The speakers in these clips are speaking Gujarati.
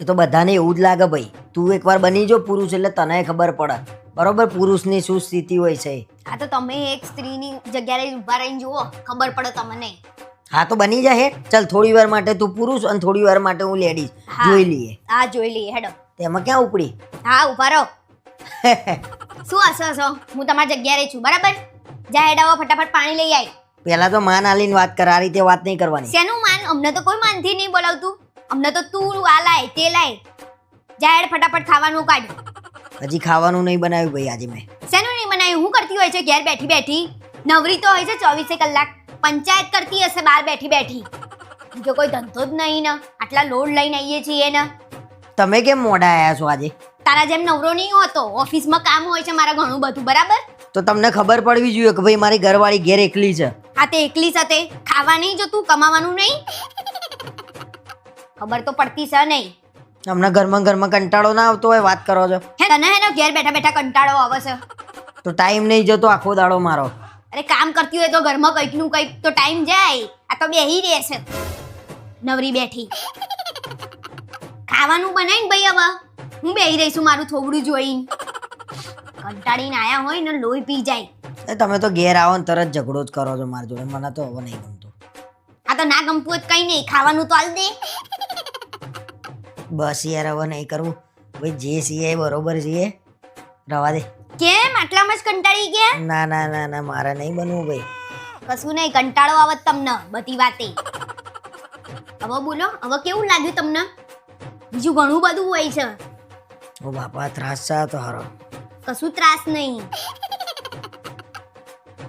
એ તો બધાને એવું જ લાગે ભાઈ. તું એકવાર બની જો પુરુષ એટલે તને ખબર પડે. બરોબર? પુરુષની શું સ્થિતિ હોય છે? આ તો તમે એક સ્ત્રીની જગ્યાએ ઊભા રહીને જુઓ. ખબર પડે તમને. હા તો બની જાય ચાલ થોડી વાર માટે તું પુરુષ અને થોડી વાર માટે હું લેડીઝ હા. જોઈ લઈએ. હા જોઈ લઈએ. હેડો. તેમાં ક્યાં ઉપડી? હા ઊભા રહો. શું હસો હસો હું તમારી જગ્યાએ છું. બરાબર? જા હેડાવો ફટાફટ પાણી લઈ આવી પેલા તો માન આલીને વાત કર. આ રીતે વાત નહીં કરવાની. શેનું માન? અમને તો કોઈ માનથી નહીં બોલાવતું. અમને તો તું આ લાય તે લાય. જાહેર ફટાફટ ખાવાનું કાઢ હજી ખાવાનું નહીં બનાવ્યું ભાઈ આજે મેં. શેનું નહીં બનાવ્યું? હું કરતી હોય છે ઘેર બેઠી બેઠી. નવરી તો હોય છે ચોવીસે કલાક. પંચાયત કરતી હશે બહાર બેઠી બેઠી. બીજો કોઈ ધંધો જ નહીં ને. આટલા લોડ લઈને આવીએ છીએ ને. તમે કેમ મોડા આવ્યા છો આજે? તારા જેમ નવરો નહીં હોતો. ઓફિસમાં કામ હોય છે મારા ઘણું બધું બરાબર? તો તમને ખબર પડવી જોઈએ કે ભાઈ મારી ઘરવાળી ઘેર એકલી છે. આ તે એકલી સાથે ખાવા નહીં જતું કમાવાનું નહીં? ખબર તો પડતી છે નહીં. હમણાં ઘરમાં ઘરમાં કંટાળો ના આવતો હોય વાત કરો છો. હે તને હે ને ઘેર બેઠા બેઠા કંટાળો આવે છે. તો ટાઈમ નહીં જતો આખો દાડો મારો. અરે કામ કરતી હોય તો ઘરમાં કંઈકનું કંઈક તો ટાઈમ જાય. આ તો બેહી રહેશે નવરી બેઠી. ખાવાનું બનાવીને ભાઈ હવે. હું બેહી રહીશું મારું થોબડું જોઈને. કંટાળીને આયા હોય ને લોહી પી જાય. તમે તો ઘેર આવો ને તરત ઝઘડો જ કરો છો મારી જોડે. મને તો હવે નહીં ગમતું. આ તો ના ગમતું જ કંઈ કઈ નહીં. ખાવાનું તો હાલ દે. બસ યાર હવે નહીં કરવું. ભાઈ જે છીએ એ બરોબર છીએ રવા દે. કેમ? આટલામાં જ કંટાળી ગયા? ના ના ના ના મારે નહીં બનવું ભાઈ. કશું નહીં કંટાળો આવત તમને બધી વાતે. હવે બોલો હવે કેવું લાગ્યું તમને? બીજું ઘણું બધું હોય છે. ઓ બાપા ત્રાસ છે આ તો હારો. કશું ત્રાસ નહીં.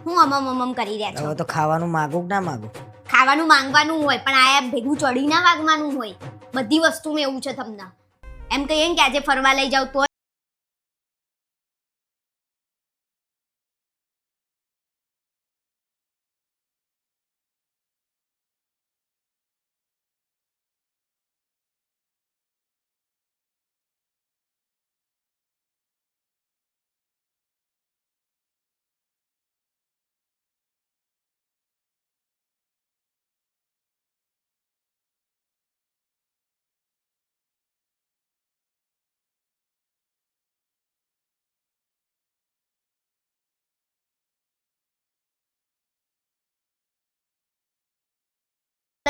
હું અમમ અમમ કરી રહ્યા છું. હવે તો ખાવાનું માગું કે ના માગું? ખાવાનું માંગવાનું હોય પણ આયા ભેગું ચડી ના વાગવાનું હોય. બધી વસ્તુમાં એવું છે તમને. એમ કહીએ ને કે આજે ફરવા લઈ જાવ તો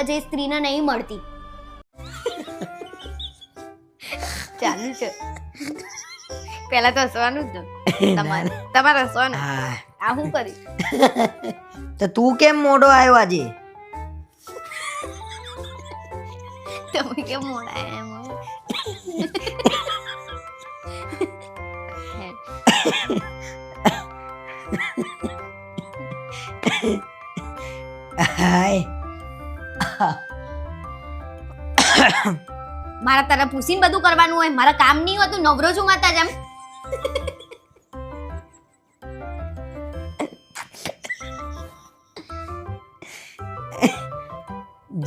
જે સ્ત્રીને નહીં મળતી. ચાલુ છે. પેલા તો હસવાનું જ ને તમારે તમારે હસવાનું. આ હું કરી તો તું કેમ મોડો આવ્યો આજે? તમે કેમ મોડા એમ હાય. મારા તારા પૂછીને બધું કરવાનું હોય. મારા કામ નહીં હોતું નવરો છું માતા જેમ.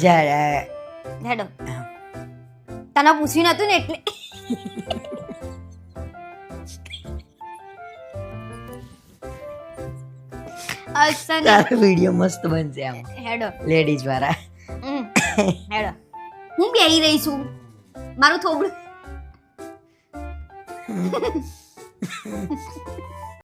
જા હેડો. તને પૂછ્યું નતું ને એટલે. તારો વીડિયો મસ્ત બનશે આમ. હેડો. લેડીઝ વાળા. હેડો. હું બેહી રહી છું. મારું થોબડું